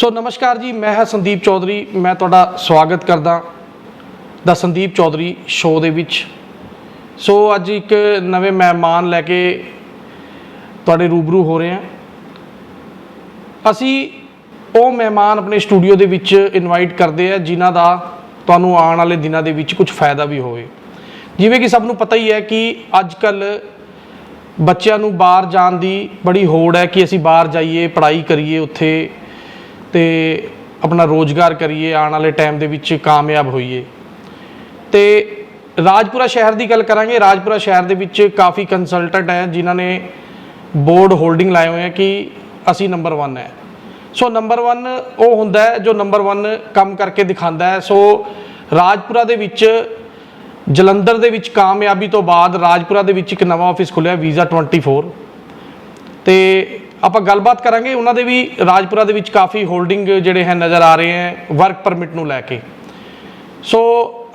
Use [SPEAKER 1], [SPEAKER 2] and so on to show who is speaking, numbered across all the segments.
[SPEAKER 1] ਸੋ ਨਮਸਕਾਰ ਜੀ, ਮੈਂ ਹਾਂ ਸੰਦੀਪ ਚੌਧਰੀ। ਮੈਂ ਤੁਹਾਡਾ ਸਵਾਗਤ ਕਰਦਾ ਦਾ ਸੰਦੀਪ ਚੌਧਰੀ ਸ਼ੋਅ ਦੇ ਵਿੱਚ। ਸੋ ਅੱਜ ਇੱਕ ਨਵੇਂ ਮਹਿਮਾਨ ਲੈ ਕੇ ਤੁਹਾਡੇ ਰੂਬਰੂ ਹੋ ਰਹੇ ਹਾਂ। ਅਸੀਂ ਉਹ ਮਹਿਮਾਨ ਆਪਣੇ ਸਟੂਡੀਓ ਦੇ ਵਿੱਚ ਇਨਵਾਈਟ ਕਰਦੇ ਆ ਜਿਨ੍ਹਾਂ ਦਾ ਤੁਹਾਨੂੰ ਆਉਣ ਵਾਲੇ ਦਿਨਾਂ ਦੇ ਵਿੱਚ ਕੁਝ ਫਾਇਦਾ ਵੀ ਹੋਵੇ। ਜਿਵੇਂ ਕਿ ਸਭ ਨੂੰ ਪਤਾ ਹੀ ਹੈ ਕਿ ਅੱਜ ਕੱਲ ਬੱਚਿਆਂ ਨੂੰ ਬਾਹਰ ਜਾਣ ਦੀ ਬੜੀ ਹੋੜ ਹੈ ਕਿ ਅਸੀਂ ਬਾਹਰ ਜਾਈਏ, ਪੜ੍ਹਾਈ ਕਰੀਏ ਉੱਥੇ। ਤੇ ਆਪਣਾ ਰੋਜ਼ਗਾਰ ਕਰੀਏ, ਆਉਣ ਵਾਲੇ ਟਾਈਮ ਦੇ ਵਿੱਚ ਕਾਮਯਾਬ ਹੋਈਏ। ਤੇ ਰਾਜਪੁਰਾ ਸ਼ਹਿਰ ਦੀ ਗੱਲ ਕਰਾਂਗੇ। ਰਾਜਪੁਰਾ ਸ਼ਹਿਰ ਦੇ ਵਿੱਚ ਕਾਫੀ ਕੰਸਲਟੈਂਟ ਹੈ, ਜਿਨ੍ਹਾਂ ਨੇ ਬੋਰਡ ਹੋਲਡਿੰਗ ਲਾਏ ਹੋਏ ਹੈ ਕਿ ਅਸੀਂ ਨੰਬਰ 1 ਹੈ। ਸੋ ਨੰਬਰ 1 ਉਹ ਹੁੰਦਾ ਹੈ ਜੋ ਨੰਬਰ 1 ਕੰਮ ਕਰਕੇ ਦਿਖਾਉਂਦਾ ਹੈ। ਸੋ ਰਾਜਪੁਰਾ ਦੇ ਵਿੱਚ, ਜਲੰਧਰ ਦੇ ਵਿੱਚ ਕਾਮਯਾਬੀ ਤੋਂ ਬਾਅਦ ਰਾਜਪੁਰਾ ਦੇ ਵਿੱਚ ਇੱਕ ਨਵਾਂ ਆਫਿਸ ਖੁੱਲਿਆ ਵੀਜ਼ਾ 24 ਤੇ ਆਪਾਂ ਗੱਲਬਾਤ ਕਰਾਂਗੇ ਉਹਨਾਂ ਦੇ ਵੀ ਰਾਜਪੁਰਾ ਦੇ ਵਿੱਚ ਕਾਫੀ ਹੋਲਡਿੰਗ ਜਿਹੜੇ ਹੈ ਨਜ਼ਰ ਆ ਰਹੇ ਹੈ ਵਰਕ ਪਰਮਿਟ ਨੂੰ ਲੈ ਕੇ। ਸੋ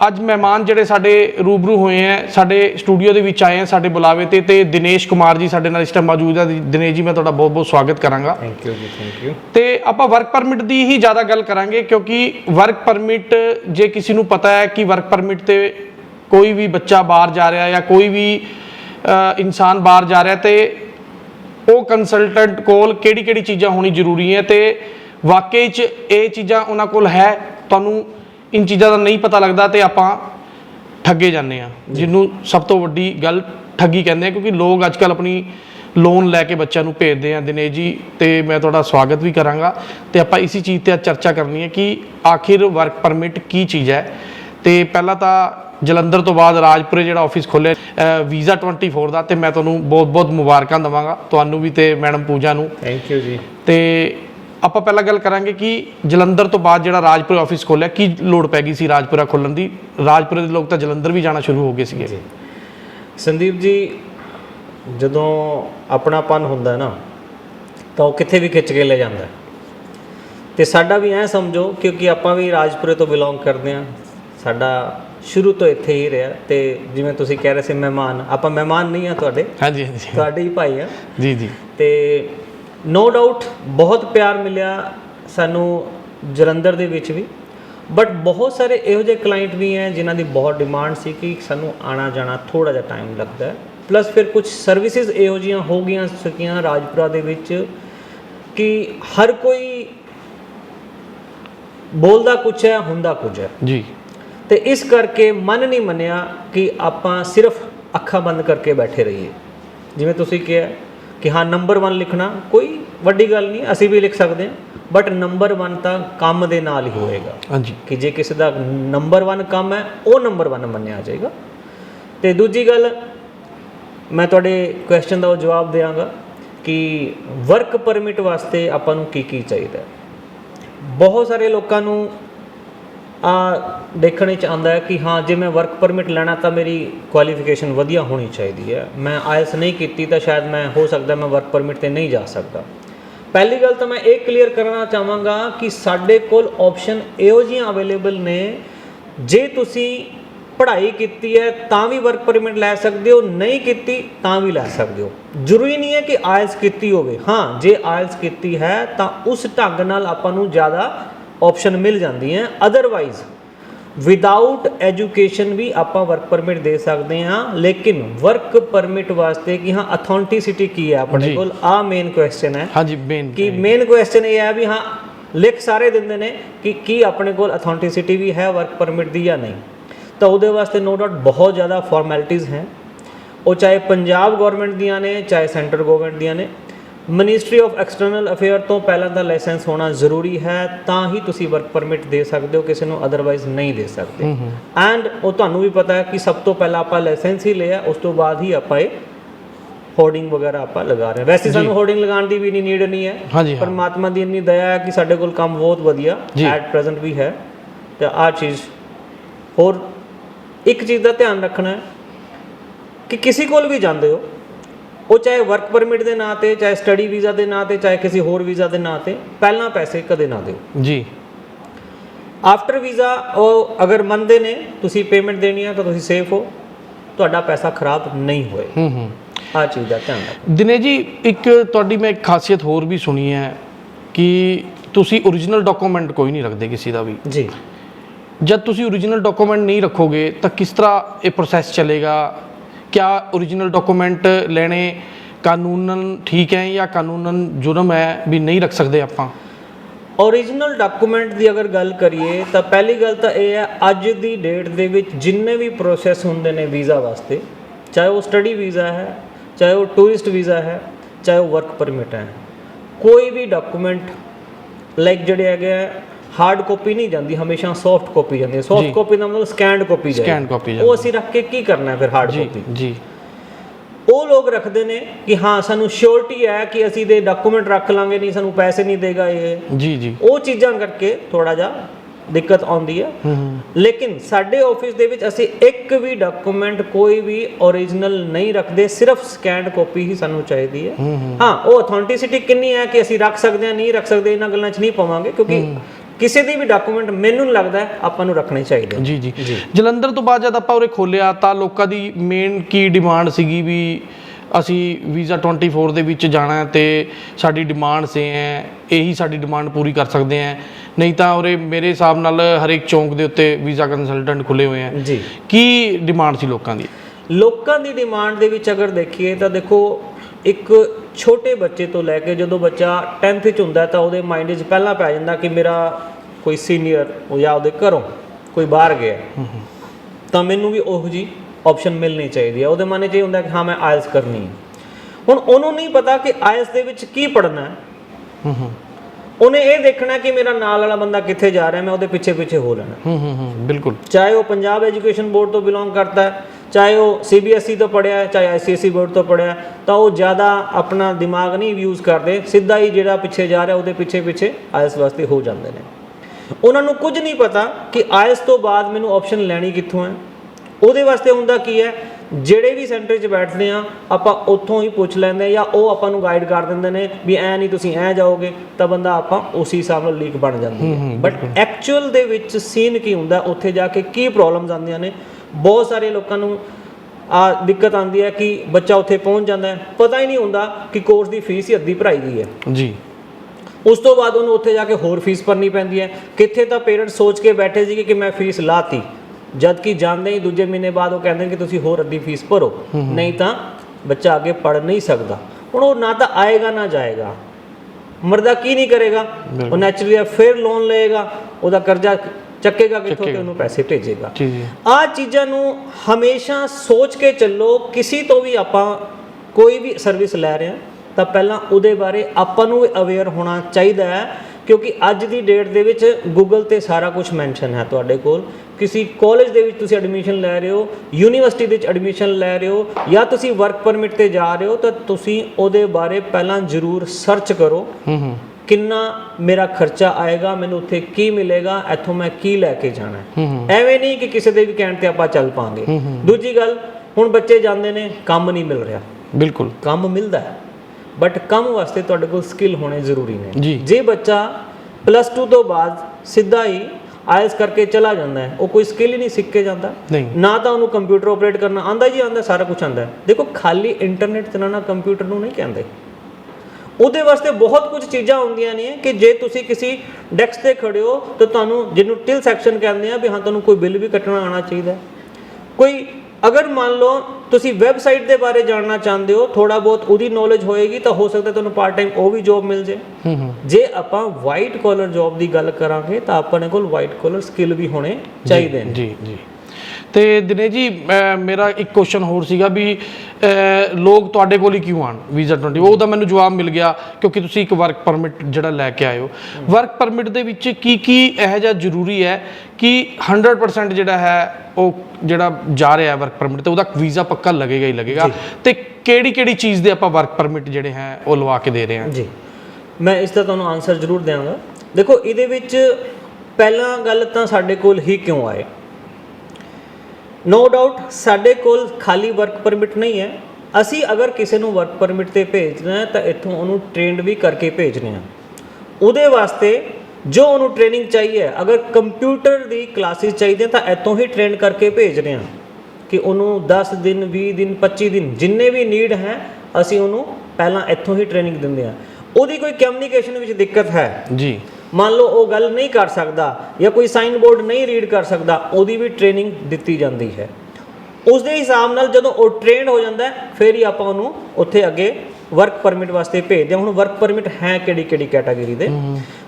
[SPEAKER 1] ਅੱਜ ਮਹਿਮਾਨ ਜਿਹੜੇ ਸਾਡੇ ਰੂਬਰੂ ਹੋਏ ਹੈ ਸਾਡੇ ਸਟੂਡੀਓ ਦੇ ਵਿੱਚ ਆਏ ਹੈ ਸਾਡੇ ਬੁਲਾਵੇ ਤੇ ਤੇ ਦਿਨੇਸ਼ ਕੁਮਾਰ ਜੀ ਸਾਡੇ ਨਾਲ ਇਸ ਟਾਈਮ ਮੌਜੂਦ ਹੈ। ਦਿਨੇਸ਼ ਜੀ ਮੈਂ ਤੁਹਾਡਾ ਬਹੁਤ ਬਹੁਤ ਸਵਾਗਤ ਕਰਾਂਗਾ।
[SPEAKER 2] Thank you ji thank you
[SPEAKER 1] ਤੇ ਆਪਾਂ ਵਰਕ ਪਰਮਿਟ ਦੀ ਹੀ ਜ਼ਿਆਦਾ ਗੱਲ ਕਰਾਂਗੇ ਕਿਉਂਕਿ ਵਰਕ ਪਰਮਿਟ ਜੇ ਕਿਸੇ ਨੂੰ ਪਤਾ ਹੈ ਕਿ ਵਰਕ ਪਰਮਿਟ ਤੇ ਕੋਈ ਵੀ ਬੱਚਾ ਬਾਹਰ ਜਾ ਰਿਹਾ ਜਾਂ ਕੋਈ ਵੀ ਇਨਸਾਨ ਬਾਹਰ ਜਾ ਰਿਹਾ ਤੇ ਉਹ ਕੰਸਲਟੈਂਟ ਕੋਲ ਕਿਹੜੀ ਕਿਹੜੀ ਚੀਜ਼ਾਂ ਹੋਣੀ ਜ਼ਰੂਰੀ ਹੈ ਤੇ ਵਾਕਈ 'ਚ ਇਹ ਚੀਜ਼ਾਂ ਉਹਨਾਂ ਕੋਲ ਹੈ ਤੁਹਾਨੂੰ ਇਨ ਚੀਜ਼ਾਂ ਦਾ ਨਹੀਂ ਪਤਾ ਲੱਗਦਾ ਤੇ ਆਪਾਂ ਠੱਗੇ ਜਾਂਦੇ ਆ ਜਿਹਨੂੰ ਸਭ ਤੋਂ ਵੱਡੀ ਗੱਲ ਠੱਗੀ ਕਹਿੰਦੇ ਆ ਕਿਉਂਕਿ ਲੋਕ ਅੱਜ ਕੱਲ ਆਪਣੀ ਲੋਨ ਲੈ ਕੇ ਬੱਚਿਆਂ ਨੂੰ ਭੇਜਦੇ ਆ। ਦਿਨੇਸ਼ ਜੀ ਤੇ ਮੈਂ ਤੁਹਾਡਾ ਸਵਾਗਤ ਵੀ ਕਰਾਂਗਾ। ਤੇ ਆਪਾਂ ਇਸੀ ਚੀਜ਼ ਤੇ ਅੱਜ ਚਰਚਾ ਕਰਨੀ ਹੈ ਕਿ ਆਖਿਰ ਵਰਕ ਪਰਮਿਟ ਕੀ ਚੀਜ਼ ਹੈ। ਤੇ ਪਹਿਲਾਂ ਤਾਂ ਜਲੰਧਰ ਤੋਂ ਬਾਅਦ ਰਾਜਪੁਰੇ ਜਿਹੜਾ ਆਫਿਸ ਖੋਲ੍ਹਿਆ ਵੀਜ਼ਾ 24 ਦਾ ਤੇ ਮੈਂ ਤੁਹਾਨੂੰ ਬਹੁਤ ਬਹੁਤ ਮੁਬਾਰਕਾਂ ਦਵਾਂਗਾ। ਤੁਹਾਨੂੰ ਵੀ ਤੇ ਮੈਡਮ ਪੂਜਾ ਨੂੰ।
[SPEAKER 2] ਥੈਂਕ ਯੂ ਜੀ।
[SPEAKER 1] ਤੇ ਆਪਾਂ ਪਹਿਲਾਂ ਗੱਲ ਕਰਾਂਗੇ ਕਿ ਜਲੰਧਰ ਤੋਂ ਬਾਅਦ ਜਿਹੜਾ ਰਾਜਪੁਰਾ ਆਫਿਸ ਖੋਲ੍ਹਿਆ ਕੀ ਲੋੜ ਪੈ ਗਈ ਸੀ ਰਾਜਪੁਰਾ ਖੋਲ੍ਹਣ ਦੀ? ਰਾਜਪੁਰੇ ਦੇ ਲੋਕ ਤਾਂ ਜਲੰਧਰ ਵੀ ਜਾਣਾ ਸ਼ੁਰੂ ਹੋ ਗਏ ਸੀਗੇ।
[SPEAKER 2] ਸੰਦੀਪ ਜੀ ਜਦੋਂ ਆਪਣਾਪਨ ਹੁੰਦਾ ਨਾ ਤਾਂ ਉਹ ਕਿੱਥੇ ਵੀ ਖਿੱਚ ਕੇ ਲੈ ਜਾਂਦਾ। ਤੇ ਸਾਡਾ ਵੀ ਐ ਸਮਝੋ ਕਿਉਂਕਿ ਆਪਾਂ ਵੀ ਰਾਜਪੁਰੇ ਤੋਂ ਬਿਲੋਂਗ ਕਰਦੇ ਹਾਂ ਸਾਡਾ ਸ਼ੁਰੂ ਤੋਂ ਇੱਥੇ ਹੀ ਰਿਹਾ ਤੇ ਜਿਵੇਂ ਤੁਸੀਂ ਕਹਿ ਰਹੇ ਸੀ ਮਹਿਮਾਨ ਆਪਾਂ ਮਹਿਮਾਨ ਨਹੀਂ ਆ ਤੁਹਾਡੇ।
[SPEAKER 1] ਹਾਂਜੀ ਹਾਂਜੀ।
[SPEAKER 2] ਤੁਹਾਡੇ ਹੀ ਭਾਈ ਆ।
[SPEAKER 1] ਜੀ ਜੀ।
[SPEAKER 2] ਤੇ ਨੋ ਡਾਊਟ ਬਹੁਤ ਪਿਆਰ ਮਿਲਿਆ ਸਾਨੂੰ ਜਲੰਧਰ ਦੇ ਵਿੱਚ ਵੀ। ਬਟ ਬਹੁਤ ਸਾਰੇ ਇਹੋ ਜਿਹੇ ਕਲਾਇੰਟ ਵੀ ਹੈ ਜਿਨ੍ਹਾਂ ਦੀ ਬਹੁਤ ਡਿਮਾਂਡ ਸੀ ਕਿ ਸਾਨੂੰ ਆਣਾ ਜਾਣਾ ਥੋੜਾ ਜਿਹਾ ਟਾਈਮ ਲੱਗਦਾ ਹੈ। ਪਲੱਸ ਫਿਰ ਕੁਝ ਸਰਵਿਸਿਜ਼ ਇਹੋ ਜਿਹੀਆਂ ਹੋ ਗਈਆਂ ਸਕੀਆਂ ਰਾਜਪੁਰਾ ਦੇ ਵਿੱਚ ਕਿ ਹਰ ਕੋਈ ਬੋਲਦਾ ਕੁਝ ਹੈ ਹੁੰਦਾ ਕੁਝ ਹੈ।
[SPEAKER 1] ਜੀ।
[SPEAKER 2] ਤੇ ਇਸ ਕਰਕੇ ਮਨ ਨਹੀਂ ਮੰਨਿਆ ਕਿ ਆਪਾਂ ਸਿਰਫ ਅੱਖਾਂ ਬੰਦ ਕਰਕੇ ਬੈਠੇ ਰਹੀਏ। ਜਿਵੇਂ ਤੁਸੀਂ ਕਿਹਾ ਕਿ ਹਾਂ ਨੰਬਰ 1 ਲਿਖਣਾ ਕੋਈ ਵੱਡੀ ਗੱਲ ਨਹੀਂ ਅਸੀਂ ਵੀ ਲਿਖ ਸਕਦੇ ਹਾਂ ਬਟ ਨੰਬਰ 1 ਤਾਂ ਕੰਮ ਦੇ ਨਾਲ ਹੀ ਹੋਏਗਾ।
[SPEAKER 1] ਹਾਂਜੀ।
[SPEAKER 2] ਕਿ ਜੇ ਕਿਸੇ ਦਾ ਨੰਬਰ 1 ਕੰਮ ਹੈ ਉਹ ਨੰਬਰ 1 ਮੰਨਿਆ ਜਾਏਗਾ। ਤੇ ਦੂਜੀ ਗੱਲ ਮੈਂ ਤੁਹਾਡੇ ਕੁਐਸਚਨ ਦਾ ਉਹ ਜਵਾਬ ਦੇਵਾਂਗਾ ਕਿ ਵਰਕ ਪਰਮਿਟ ਵਾਸਤੇ ਆਪਾਂ ਨੂੰ ਕੀ ਕੀ ਚਾਹੀਦਾ ਬਹੁਤ ਸਾਰੇ ਲੋਕਾਂ ਨੂੰ ਦੇਖਣ 'ਚ ਆਉਂਦਾ ਹੈ ਕਿ ਹਾਂ, ਜੇ ਮੈਂ ਵਰਕ ਪਰਮਿਟ ਲੈਣਾ ਤਾਂ ਮੇਰੀ ਕੁਆਲੀਫਿਕੇਸ਼ਨ ਵਧੀਆ ਹੋਣੀ ਚਾਹੀਦੀ ਹੈ। ਮੈਂ ਆਇਲਸ ਨਹੀਂ ਕੀਤੀ ਤਾਂ ਸ਼ਾਇਦ ਮੈਂ, ਹੋ ਸਕਦਾ ਮੈਂ ਵਰਕ ਪਰਮਿਟ ਤੇ ਨਹੀਂ ਜਾ ਸਕਦਾ। ਪਹਿਲੀ ਗੱਲ ਤਾਂ ਮੈਂ ਇਹ ਕਲੀਅਰ ਕਰਨਾ ਚਾਹਾਂਗਾ ਕਿ ਸਾਡੇ ਕੋਲ ਆਪਸ਼ਨ ਇਹੋ ਜਿਹੀਆਂ ਅਵੇਲੇਬਲ ਨੇ, ਜੇ ਤੁਸੀਂ ਪੜ੍ਹਾਈ ਕੀਤੀ ਹੈ ਤਾਂ ਵੀ ਵਰਕ ਪਰਮਿਟ ਲੈ ਸਕਦੇ ਹੋ, ਨਹੀਂ ਕੀਤੀ ਤਾਂ ਵੀ ਲੈ ਸਕਦੇ ਹੋ। ਜ਼ਰੂਰੀ ਨਹੀਂ ਹੈ ਕਿ ਆਇਲਸ ਕੀਤੀ ਹੋਵੇ। ਹਾਂ, ਜੇ ਆਇਲਸ ਕੀਤੀ ਹੈ ਤਾਂ ਉਸ ਢੰਗ ਨਾਲ ਆਪਾਂ ਨੂੰ ਜ਼ਿਆਦਾ ਆਪਸ਼ਨ ਮਿਲ ਜਾਂਦੀਆਂ ਅਦਰਵਾਈਜ਼ ਵਿਦਆਊਟ ਐਜੂਕੇਸ਼ਨ ਵੀ ਆਪਾਂ ਵਰਕ ਪਰਮਿਟ ਦੇ ਸਕਦੇ ਹਾਂ ਲੇਕਿਨ ਵਰਕ ਪਰਮਿਟ ਵਾਸਤੇ ਕਿ ਹਾਂ ਅਥੈਂਟਿਸਿਟੀ ਕੀ ਹੈ ਆਪਣੇ। ਕੋਲ? ਆ ਮੇਨ ਕੁਐਸਚਨ ਹੈ।
[SPEAKER 1] ਹਾਂਜੀ ਮੇਨ
[SPEAKER 2] ਕਿ ਮੇਨ ਕੁਐਸਚਨ ਇਹ ਹੈ ਵੀ ਹਾਂ ਲਿਖ ਸਾਰੇ ਦਿੰਦੇ ਨੇ ਕਿ ਕੀ ਆਪਣੇ ਕੋਲ ਅਥੈਂਟਿਸਿਟੀ ਵੀ ਹੈ ਵਰਕ ਪਰਮਿਟ ਦੀ ਜਾਂ ਨਹੀਂ। ਤਾਂ ਉਹਦੇ ਵਾਸਤੇ ਨੋ ਡਾਊਟ ਬਹੁਤ ਜ਼ਿਆਦਾ ਫਾਰਮੈਲਿਟੀਆਂ ਹੈ। ਉਹ ਚਾਹੇ ਪੰਜਾਬ ਗਵਰਨਮੈਂਟ ਦੀਆਂ ਨੇ ਚਾਹੇ ਸੈਂਟਰ ਗਵਰਨਮੈਂਟ ਦੀਆਂ ਨੇ ਮਿਨਿਸਟਰੀ ਆਫ ਐਕਸਟਰਨਲ ਅਫੇਅਰ ਤੋਂ ਪਹਿਲਾਂ ਦਾ ਲਾਇਸੈਂਸ ਹੋਣਾ ਜ਼ਰੂਰੀ ਹੈ ਤਾਂ ਹੀ ਤੁਸੀਂ ਵਰਕ ਪਰਮਿਟ ਦੇ ਸਕਦੇ ਹੋ ਕਿਸੇ ਨੂੰ ਅਦਰਵਾਈਜ਼ ਨਹੀਂ ਦੇ ਸਕਦੇ। ਐਂਡ ਉਹ ਤੁਹਾਨੂੰ ਵੀ ਪਤਾ ਹੈ ਕਿ ਸਭ ਤੋਂ ਪਹਿਲਾਂ ਆਪਾਂ ਲਾਇਸੈਂਸ ਹੀ ਲਿਆ ਉਸ ਤੋਂ ਬਾਅਦ ਹੀ ਆਪਾਂ ਇਹ ਹੋਰਡਿੰਗ ਵਗੈਰਾ ਆਪਾਂ ਲਗਾ ਰਹੇ ਹਾਂ। ਵੈਸੇ ਸਾਨੂੰ ਹੋਰਡਿੰਗ ਲਗਾਉਣ ਦੀ ਵੀ ਨਹੀਂ ਨੀਡ ਨਹੀਂ ਹੈ ਪਰਮਾਤਮਾ ਦੀ ਇੰਨੀ ਦਇਆ ਹੈ ਕਿ ਸਾਡੇ ਕੋਲ ਕੰਮ ਬਹੁਤ ਵਧੀਆ। ਐਟ ਪ੍ਰੈਜ਼ੈਂਟ ਵੀ ਹੈ ਤੇ ਆਹ ਚੀਜ਼ ਹੋਰ ਇੱਕ ਚੀਜ਼ ਦਾ ਧਿਆਨ ਰੱਖਣਾ ਹੈ ਕਿ ਕਿਸੇ ਕੋਲ ਵੀ ਜਾਂਦੇ ਹੋ ਉਹ ਚਾਹੇ ਵਰਕ ਪਰਮਿਟ ਦੇ ਨਾਂ ਤੇ ਚਾਹੇ ਸਟੱਡੀ ਵੀਜ਼ਾ ਦੇ ਨਾਂ ਤੇ ਚਾਹੇ ਕਿਸੇ ਹੋਰ ਵੀਜ਼ਾ ਦੇ ਨਾਂ ਤੇ ਪਹਿਲਾਂ ਪੈਸੇ ਕਦੇ ਨਾ ਦਿਓ।
[SPEAKER 1] ਜੀ।
[SPEAKER 2] ਆਫਟਰ ਵੀਜ਼ਾ ਉਹ ਅਗਰ ਮੰਨਦੇ ਨੇ ਤੁਸੀਂ ਪੇਮੈਂਟ ਦੇਣੀ ਹੈ ਤਾਂ ਤੁਸੀਂ ਸੇਫ ਹੋ ਤੁਹਾਡਾ ਪੈਸਾ ਖਰਾਬ ਨਹੀਂ ਹੋਏ।
[SPEAKER 1] ਹੂੰ ਹੂੰ।
[SPEAKER 2] ਆਹ ਚੀਜ਼ ਦਾ ਧਿਆਨ ਰੱਖੋ।
[SPEAKER 1] ਦਿਨੇ ਜੀ ਇੱਕ ਤੁਹਾਡੀ ਮੈਂ ਇੱਕ ਖਾਸੀਅਤ ਹੋਰ ਵੀ ਸੁਣੀ ਹੈ ਕਿ ਤੁਸੀਂ origignal ਡਾਕੂਮੈਂਟ ਕੋਈ ਨਹੀਂ ਰੱਖਦੇ ਕਿਸੇ ਦਾ ਵੀ।
[SPEAKER 2] ਜੀ।
[SPEAKER 1] ਜਦ ਤੁਸੀਂ origignal ਡਾਕੂਮੈਂਟ ਨਹੀਂ ਰੱਖੋਗੇ ਤਾਂ ਕਿਸ ਤਰ੍ਹਾਂ ਇਹ ਪ੍ਰੋਸੈਸ ਚੱਲੇਗਾ? ਕਿਆ origignal ਡਾਕੂਮੈਂਟ ਲੈਣੇ ਕਾਨੂੰਨਨ ਠੀਕ ਹੈ ਜਾਂ ਕਾਨੂੰਨਨ ਜੁਰਮ ਹੈ ਵੀ ਨਹੀਂ ਰੱਖ ਸਕਦੇ ਆਪਾਂ?
[SPEAKER 2] ਓਰੀਜਨਲ ਡਾਕੂਮੈਂਟ ਦੀ ਅਗਰ ਗੱਲ ਕਰੀਏ ਤਾਂ ਪਹਿਲੀ ਗੱਲ ਤਾਂ ਇਹ ਹੈ ਅੱਜ ਦੀ ਡੇਟ ਦੇ ਵਿੱਚ ਜਿੰਨੇ ਵੀ ਪ੍ਰੋਸੈਸ ਹੁੰਦੇ ਨੇ ਵੀਜ਼ਾ ਵਾਸਤੇ, ਚਾਹੇ ਉਹ ਸਟੱਡੀ ਵੀਜ਼ਾ ਹੈ, ਚਾਹੇ ਉਹ ਟੂਰਿਸਟ ਵੀਜ਼ਾ ਹੈ, ਚਾਹੇ ਉਹ ਵਰਕ ਪਰਮਿਟ ਹੈ, ਕੋਈ ਵੀ ਡਾਕੂਮੈਂਟ ਲਾਈਕ ਜਿਹੜੇ ਹੈਗੇ ਆ ਹਾਰਡ ਕਾਪੀ ਨਹੀਂ ਜਾਂਦੀ ਹਮੇਸ਼ਾ ਸੌਫਟ ਕਾਪੀ ਜਾਂਦੀ ਹੈ। ਸੌਫਟ ਕਾਪੀ ਦਾ ਮਤਲਬ ਸਕੈਨਡ ਕਾਪੀ ਜਾਂਦੀ
[SPEAKER 1] Scanned copy
[SPEAKER 2] ਉਹ ਅਸੀਂ ਰੱਖ ਕੇ ਕੀ ਕਰਨਾ ਫਿਰ ਹਾਰਡ ਕਾਪੀ
[SPEAKER 1] ਜੀ।
[SPEAKER 2] ਉਹ ਲੋਕ ਰੱਖਦੇ ਨੇ ਕਿ ਹਾਂ ਸਾਨੂੰ ਸ਼ੋਰਟੀ ਹੈ ਕਿ ਅਸੀਂ ਦੇ ਡਾਕੂਮੈਂਟ ਰੱਖ ਲਾਂਗੇ ਨਹੀਂ ਸਾਨੂੰ ਪੈਸੇ ਨਹੀਂ ਦੇਗਾ ਇਹ।
[SPEAKER 1] ਜੀ ਜੀ।
[SPEAKER 2] ਉਹ ਚੀਜ਼ਾਂ ਕਰਕੇ ਥੋੜਾ ਜਿਹਾ ਦਿੱਕਤ ਆਉਂਦੀ ਹੈ। ਲੇਕਿਨ ਸਾਡੇ ਆਫਿਸ ਦੇ ਵਿੱਚ ਅਸੀਂ ਇੱਕ ਵੀ ਡਾਕੂਮੈਂਟ ਕੋਈ ਵੀ origignal ਨਹੀਂ ਰੱਖਦੇ ਸਿਰਫ ਸਕੈਨਡ ਕਾਪੀ ਹੀ ਸਾਨੂੰ ਚਾਹੀਦੀ ਹੂੰ।
[SPEAKER 1] ਹਾਂ
[SPEAKER 2] ਉਹ ਅਥੈਂਟਿਸਿਟੀ ਕਿੰਨੀ ਹੈ ਕਿ ਅਸੀਂ ਰੱਖ ਸਕਦੇ ਹਾਂ ਨਹੀਂ ਰੱਖ ਸਕਦੇ ਇਹਨਾਂ ਗੱਲਾਂ 'ਚ ਨਹੀਂ ਪਾਵਾਂਗੇ ਕਿਉਂਕਿ ਕਿਸੇ ਦੀ ਵੀ ਡਾਕੂਮੈਂਟ ਮੈਨੂੰ ਲੱਗਦਾ ਆਪਾਂ ਨੂੰ ਰੱਖਣੇ ਚਾਹੀਦੇ
[SPEAKER 1] ਜੀ ਜੀ। ਜਲੰਧਰ ਤੋਂ ਬਾਅਦ ਜਦ ਆਪਾਂ ਉਰੇ ਖੋਲਿਆ ਤਾਂ ਲੋਕਾਂ ਦੀ ਮੇਨ ਕੀ ਡਿਮਾਂਡ ਸੀਗੀ ਵੀ ਅਸੀਂ ਵੀਜ਼ਾ 24 ਦੇ ਵਿੱਚ ਜਾਣਾ ਹੈ ਤੇ ਸਾਡੀ ਡਿਮਾਂਡ ਸੇ ਹੈ ਇਹੀ ਸਾਡੀ ਡਿਮਾਂਡ ਪੂਰੀ ਕਰ ਸਕਦੇ ਹੈ। ਨਹੀਂ ਤਾਂ ਉਰੇ ਮੇਰੇ ਹਿਸਾਬ ਨਾਲ ਹਰੇਕ ਚੌਂਕ ਦੇ ਉੱਤੇ ਵੀਜ਼ਾ ਕੰਸਲਟੈਂਟ ਖੁੱਲੇ ਹੋਏ ਹੈ।
[SPEAKER 2] ਜੀ।
[SPEAKER 1] ਕੀ ਡਿਮਾਂਡ ਸੀ ਲੋਕਾਂ ਦੀ?
[SPEAKER 2] ਲੋਕਾਂ ਦੀ ਡਿਮਾਂਡ ਦੇ ਵਿੱਚ ਅਗਰ ਦੇਖੀਏ ਤਾਂ ਦੇਖੋ ਇੱਕ ਛੋਟੇ ਬੱਚੇ ਤੋਂ ਲੈ ਕੇ ਜਦੋਂ ਬੱਚਾ 10th ਵਿੱਚ ਹੁੰਦਾ ਤਾਂ ਉਹਦੇ ਮਾਈਂਡ 'ਚ ਪਹਿਲਾਂ ਪੈ ਜਾਂਦਾ ਕਿ ਮੇਰਾ ਕੋਈ ਸੀਨੀਅਰ ਜਾਂ ਉਹਦੇ ਘਰੋਂ ਕੋਈ ਬਾਹਰ ਗਿਆ ਤਾਂ ਮੈਨੂੰ ਵੀ ਉਹੋ ਜੀ ਆਪਸ਼ਨ ਮਿਲਣੀ ਚਾਹੀਦੀ ਹੈ। ਉਹਦੇ ਮਨ 'ਚ ਇਹ ਹੁੰਦਾ ਕਿ ਹਾਂ ਮੈਂ ਆਇਲਸ ਕਰਨੀ ਹੈ। ਹੁਣ ਉਹਨੂੰ ਨਹੀਂ ਪਤਾ ਕਿ ਆਇਲਸ ਦੇ ਵਿੱਚ ਕੀ ਪੜਨਾ ਹੈ। ਉਹਨੇ ਇਹ ਦੇਖਣਾ ਕਿ ਮੇਰਾ ਨਾਲ ਵਾਲਾ ਬੰਦਾ ਕਿੱਥੇ ਜਾ ਰਿਹਾ ਮੈਂ ਉਹਦੇ ਪਿੱਛੇ ਪਿੱਛੇ ਹੋ ਲੈਣਾ
[SPEAKER 1] ਹੂੰ। ਹੂੰ ਹੂੰ ਬਿਲਕੁਲ।
[SPEAKER 2] ਚਾਹੇ ਉਹ ਪੰਜਾਬ ਐਜੂਕੇਸ਼ਨ ਬੋਰਡ ਤੋਂ ਬਿਲੋਂਗ ਕਰਦਾ ਹੈ ਚਾਹੇ ਉਹ ਸੀਬੀਐਸਈ E ਤੋਂ ਪੜਿਆ ਹੈ ਚਾਹੇ ਆਈਸੀਐਸਈ ਬੋਰਡ ਤੋਂ ਪੜਿਆ ਹੈ, ਤਾਂ ਉਹ ਜ਼ਿਆਦਾ ਆਪਣਾ ਦਿਮਾਗ ਨਹੀਂ ਯੂਜ਼ ਕਰਦੇ ਸਿੱਧਾ ਹੀ ਜਿਹੜਾ ਪਿੱਛੇ ਜਾ ਰਿਹਾ ਉਹਦੇ ਪਿੱਛੇ ਪਿੱਛੇ ਆਇਲਸ ਵਾਸਤੇ ਹੋ ਜਾਂਦੇ ਨੇ। ਉਹਨਾਂ ਨੂੰ ਕੁਝ ਨਹੀਂ ਪਤਾ ਕਿ ਆਇਲਸ ਤੋਂ ਬਾਅਦ ਮੈਨੂੰ ਆਪਸ਼ਨ ਲੈਣੀ ਕਿੱਥੋਂ ਹੈ। ਉਹਦੇ ਵਾਸਤੇ ਹੁੰਦਾ ਕੀ ਹੈ ਜਿਹੜੇ ਵੀ ਸੈਂਟਰ 'ਚ ਬੈਠਦੇ ਆ ਆਪਾਂ ਉੱਥੋਂ ਹੀ ਪੁੱਛ ਲੈਂਦੇ ਹਾਂ ਜਾਂ ਉਹ ਆਪਾਂ ਨੂੰ ਗਾਈਡ ਕਰ ਦਿੰਦੇ ਨੇ ਵੀ ਐ ਨਹੀਂ ਤੁਸੀਂ ਐ ਜਾਓਗੇ ਤਾਂ ਬੰਦਾ ਆਪਾਂ ਉਸੇ ਹਿਸਾਬ ਨਾਲ ਲੀਕ ਬਣ ਜਾਂਦੀ ਹੈ। ਬਟ ਐਕਚੁਅਲ ਦੇ ਵਿੱਚ ਸੀਨ ਕੀ ਹੁੰਦਾ ਉੱਥੇ ਜਾ ਕੇ ਕੀ ਪ੍ਰੋਬਲਮਸ ਆਉਂਦੀਆਂ ਨੇ ਬਹੁਤ ਸਾਰੇ ਲੋਕਾਂ ਨੂੰ ਆ ਦਿੱਕਤ ਆਉਂਦੀ ਹੈ ਕਿ ਬੱਚਾ ਉੱਥੇ ਪਹੁੰਚ ਜਾਂਦਾ ਹੈ। ਪਤਾ ਹੀ ਨਹੀਂ ਹੁੰਦਾ ਕਿ ਕੋਰਸ ਦੀ ਫੀਸ ਹੀ ਅੱਧੀ ਭਰਾਈ ਗਈ ਹੈ।
[SPEAKER 1] ਜੀ।
[SPEAKER 2] ਉਸ ਤੋਂ ਬਾਅਦ ਉਹਨੂੰ ਉੱਥੇ ਜਾ ਕੇ ਹੋਰ ਫੀਸ ਭਰਨੀ ਪੈਂਦੀ ਹੈ। ਕਿੱਥੇ ਤਾਂ ਪੇਰੈਂਟਸ ਸੋਚ ਕੇ ਬੈਠੇ ਸੀਗੇ ਕਿ ਮੈਂ ਫੀਸ ਲਾਤੀ। ਜਦ ਕਿ ਜਾਂਦੇ ਹੀ ਦੂਜੇ ਮਹੀਨੇ ਬਾਅਦ ਉਹ ਕਹਿੰਦੇ ਕਿ ਤੁਸੀਂ ਹੋਰ ਅੱਧੀ ਫੀਸ ਭਰੋ। ਨਹੀਂ ਤਾਂ ਬੱਚਾ ਅੱਗੇ ਪੜ ਨਹੀਂ ਸਕਦਾ। ਹੁਣ ਉਹ ਨਾ ਤਾਂ ਆਏਗਾ ਨਾ ਜਾਏਗਾ। ਮਰਦਾ ਕੀ ਨਹੀਂ ਕਰੇਗਾ? ਉਹ ਨੈਚੁਰਲੀ ਫਿਰ ਲੋਨ ਲਏਗਾ। ਉਹਦਾ ਕਰਜ਼ਾ ਚੱਕੇਗਾ ਕਿੱਥੋਂ ਤੇ ਉਹਨੂੰ ਪੈਸੇ ਭੇਜੇਗਾ।
[SPEAKER 1] ਜੀ ਜੀ।
[SPEAKER 2] ਆ ਚੀਜ਼ਾਂ ਨੂੰ ਹਮੇਸ਼ਾ ਸੋਚ ਕੇ ਚੱਲੋ ਕਿਸੇ ਤੋਂ ਵੀ ਆਪਾਂ ਕੋਈ ਵੀ ਸਰਵਿਸ ਲੈ ਰਹੇ ਹਾਂ ਤਾਂ ਪਹਿਲਾਂ ਉਹਦੇ ਬਾਰੇ ਆਪਾਂ ਨੂੰ ਅਵੇਅਰ ਹੋਣਾ ਚਾਹੀਦਾ ਹੈ ਕਿਉਂਕਿ ਅੱਜ ਦੀ ਡੇਟ ਦੇ ਵਿੱਚ ਗੂਗਲ ਤੇ ਸਾਰਾ ਕੁਝ ਮੈਂਸ਼ਨ ਹੈ ਤੁਹਾਡੇ ਕੋਲ। ਕਿਸੇ ਕਾਲਜ ਦੇ ਵਿੱਚ ਤੁਸੀਂ ਐਡਮਿਸ਼ਨ ਲੈ ਰਹੇ ਹੋ ਯੂਨੀਵਰਸਿਟੀ ਦੇ ਵਿੱਚ ਐਡਮਿਸ਼ਨ ਲੈ ਰਹੇ ਹੋ ਜਾਂ ਤੁਸੀਂ ਵਰਕ ਪਰਮਿਟ ਤੇ ਜਾ ਰਹੇ ਹੋ ਤਾਂ ਤੁਸੀਂ ਉਹਦੇ ਬਾਰੇ ਪਹਿਲਾਂ ਜ਼ਰੂਰ ਸਰਚ ਕਰੋ।
[SPEAKER 1] ਹੂੰ ਹੂੰ।
[SPEAKER 2] ਕਿੰਨਾ ਮੇਰਾ ਖਰਚਾ ਆਏਗਾ ਮੈਨੂੰ ਉੱਥੇ ਕੀ ਮਿਲੇਗਾ ਇੱਥੋਂ ਮੈਂ ਕੀ ਲੈ ਕੇ ਜਾਣਾ ਐਵੇਂ ਨਹੀਂ ਕਿ ਕਿਸੇ ਦੇ ਵੀ ਕਹਿਣ ਤੇ ਆਪਾਂ ਚੱਲ ਪਾਂਗੇ। ਦੂਜੀ ਗੱਲ ਹੁਣ ਬੱਚੇ ਜਾਂਦੇ ਨੇ ਕੰਮ ਨਹੀਂ ਮਿਲ ਰਿਹਾ।
[SPEAKER 1] ਬਿਲਕੁਲ।
[SPEAKER 2] ਕੰਮ ਮਿਲਦਾ ਹੈ। ਬਟ ਕੰਮ ਵਾਸਤੇ ਤੁਹਾਡੇ ਕੋਲ ਸਕਿੱਲ ਹੋਣੇ ਜ਼ਰੂਰੀ ਨੇ।
[SPEAKER 1] ਜੀ।
[SPEAKER 2] ਬੱਚਾ ਪਲੱਸ 2 ਤੋਂ ਬਾਅਦ ਸਿੱਧਾ ਹੀ ਆਇਲਸ ਕਰਕੇ ਚਲਾ ਜਾਂਦਾ ਹੈ ਉਹ ਕੋਈ ਸਕਿੱਲ ਹੀ ਨਹੀਂ ਸਿੱਖ ਕੇ ਜਾਂਦਾ। ਨਾ ਤਾਂ ਉਹਨੂੰ ਕੰਪਿਊਟਰ ਆਪਰੇਟ ਕਰਨਾ ਆਂਦਾ ਜੀ ਆਂਦਾ ਸਾਰਾ ਕੁਝ ਆਂਦਾ ਦੇਖੋ ਖਾਲੀ ਇੰਟਰਨੈਟ ਚਲਾਉਣਾ ਕੰਪਿਊਟਰ ਨੂੰ ਨਹੀਂ ਕਹਿੰਦੇ। ਉਹਦੇ ਵਾਸਤੇ ਬਹੁਤ ਕੁਝ ਚੀਜ਼ਾਂ ਹੁੰਦੀਆਂ ਨੇ ਕਿ ਜੇ ਤੁਸੀਂ ਕਿਸੇ ਡੈਸਕ ਤੇ ਖੜੇ ਹੋ ਤਾਂ ਤੁਹਾਨੂੰ ਜਿਹਨੂੰ ਟਿਲ ਸੈਕਸ਼ਨ ਕਹਿੰਦੇ ਆ ਵੀ ਹਾਂ ਤੁਹਾਨੂੰ ਕੋਈ ਬਿੱਲ ਵੀ ਕੱਟਣਾ ਆਉਣਾ ਚਾਹੀਦਾ। ਕੋਈ ਅਗਰ ਮੰਨ ਲਓ ਤੁਸੀਂ ਵੈਬਸਾਈਟ ਦੇ ਬਾਰੇ ਜਾਣਨਾ ਚਾਹੁੰਦੇ ਹੋ ਥੋੜਾ ਬਹੁਤ ਉਹਦੀ ਨੌਲੇਜ ਹੋਏਗੀ ਤਾਂ ਹੋ ਸਕਦਾ ਤੁਹਾਨੂੰ ਪਾਰਟ ਟਾਈਮ ਉਹ ਵੀ ਜੌਬ ਮਿਲ ਜੇ।
[SPEAKER 1] ਹੂੰ ਹੂੰ।
[SPEAKER 2] ਜੇ ਆਪਾਂ ਵਾਈਟ ਕਾਲਰ ਜੌਬ ਦੀ ਗੱਲ ਕਰਾਂਗੇ ਤਾਂ ਆਪਣੇ ਕੋਲ ਵਾਈਟ ਕਾਲਰ ਸਕਿੱਲ ਵੀ ਹੋਣੇ ਚਾਹੀਦੇ ਨੇ।
[SPEAKER 1] ਜੀ ਜੀ। ਤੇ ਦਿਨੇ ਜੀ ਮੇਰਾ ਇੱਕ ਕੁਐਸਚਨ ਹੋਰ ਸੀਗਾ ਵੀ ਲੋਕ ਤੁਹਾਡੇ ਕੋਲ ਹੀ ਕਿਉਂ ਆਣ ਵੀਜ਼ਾ 20 ਉਹ ਤਾਂ ਮੈਨੂੰ ਜਵਾਬ ਮਿਲ ਗਿਆ ਕਿਉਂਕਿ ਤੁਸੀਂ ਇੱਕ ਵਰਕ ਪਰਮਿਟ ਜਿਹੜਾ ਲੈ ਕੇ ਆਏ ਹੋ। ਵਰਕ ਪਰਮਿਟ ਦੇ ਵਿੱਚ ਕੀ ਕੀ ਇਹੋ ਜਿਹਾ ਜ਼ਰੂਰੀ ਹੈ ਕਿ 100% ਜਿਹੜਾ ਹੈ ਉਹ ਜਿਹੜਾ ਜਾ ਰਿਹਾ ਵਰਕ ਪਰਮਿਟ ਤੇ ਉਹਦਾ ਵੀਜ਼ਾ ਪੱਕਾ ਲੱਗੇਗਾ ਹੀ ਲੱਗੇਗਾ ਤੇ ਕਿਹੜੀ ਕਿਹੜੀ ਚੀਜ਼ ਦੇ ਆਪਾਂ ਵਰਕ ਪਰਮਿਟ ਜਿਹੜੇ ਹੈ ਉਹ ਲਵਾ ਕੇ ਦੇ ਰਹੇ ਹਾਂ?
[SPEAKER 2] ਜੀ। ਮੈਂ ਇਸ ਦਾ ਤੁਹਾਨੂੰ ਆਨਸਰ ਜ਼ਰੂਰ ਦਿਆਂਗਾ। ਦੇਖੋ ਇਹਦੇ ਵਿੱਚ ਪਹਿਲਾਂ ਗੱਲ ਤਾਂ ਸਾਡੇ ਕੋਲ ਹੀ ਕਿਉਂ ਆਏ? ਨੋ ਡਾਊਟ ਸਾਡੇ ਕੋਲ ਖਾਲੀ ਵਰਕ ਪਰਮਿਟ ਨਹੀਂ ਹੈ। ਅਸੀਂ ਅਗਰ ਕਿਸੇ ਨੂੰ ਵਰਕ ਪਰਮਿਟ ਤੇ ਭੇਜਣਾ ਹੈ ਤਾਂ ਇੱਥੋਂ ਉਹਨੂੰ ਟ੍ਰੇਨਡ ਵੀ ਕਰਕੇ ਭੇਜਨੇ ਆ। ਉਹਦੇ ਵਾਸਤੇ ਜੋ ਉਹਨੂੰ ਟ੍ਰੇਨਿੰਗ ਚਾਹੀਏ ਹੈ, ਅਗਰ ਕੰਪਿਊਟਰ ਦੀ ਕਲਾਸਿਸ ਚਾਹੀਦੀਆਂ ਤਾਂ ਇੱਥੋਂ ਹੀ ਟ੍ਰੇਨ ਕਰਕੇ ਭੇਜਦੇ ਆ। ਕਿ ਉਹਨੂੰ 10 ਦਿਨ 20 ਦਿਨ 25 ਦਿਨ ਜਿੰਨੇ ਵੀ ਨੀਡ ਹੈ ਅਸੀਂ ਉਹਨੂੰ ਪਹਿਲਾਂ ਇੱਥੋਂ ਹੀ ਟ੍ਰੇਨਿੰਗ ਦਿੰਦੇ ਆ। ਉਹਦੀ ਕੋਈ ਕਮਿਊਨੀਕੇਸ਼ਨ ਵਿੱਚ ਦਿੱਕਤ ਹੈ?
[SPEAKER 1] ਜੀ।
[SPEAKER 2] ਮੰਨ ਲਓ ਉਹ ਗੱਲ ਨਹੀਂ ਕਰ ਸਕਦਾ ਜਾਂ ਕੋਈ ਸਾਈਨ ਬੋਰਡ ਨਹੀਂ ਰੀਡ ਕਰ ਸਕਦਾ ਉਹਦੀ ਵੀ ਟ੍ਰੇਨਿੰਗ ਦਿੱਤੀ ਜਾਂਦੀ ਹੈ। ਉਸ ਦੇ ਹਿਸਾਬ ਨਾਲ ਜਦੋਂ ਉਹ ਟ੍ਰੇਨਡ ਹੋ ਜਾਂਦਾ ਫਿਰ ਹੀ ਆਪਾਂ ਉਹਨੂੰ ਉੱਥੇ ਅੱਗੇ ਵਰਕ ਪਰਮਿਟ ਵਾਸਤੇ ਭੇਜਦੇ ਹਾਂ। ਹੁਣ ਵਰਕ ਪਰਮਿਟ ਹੈ ਕਿਹੜੀ ਕਿਹੜੀ ਕੈਟਾਗਰੀ ਦੇ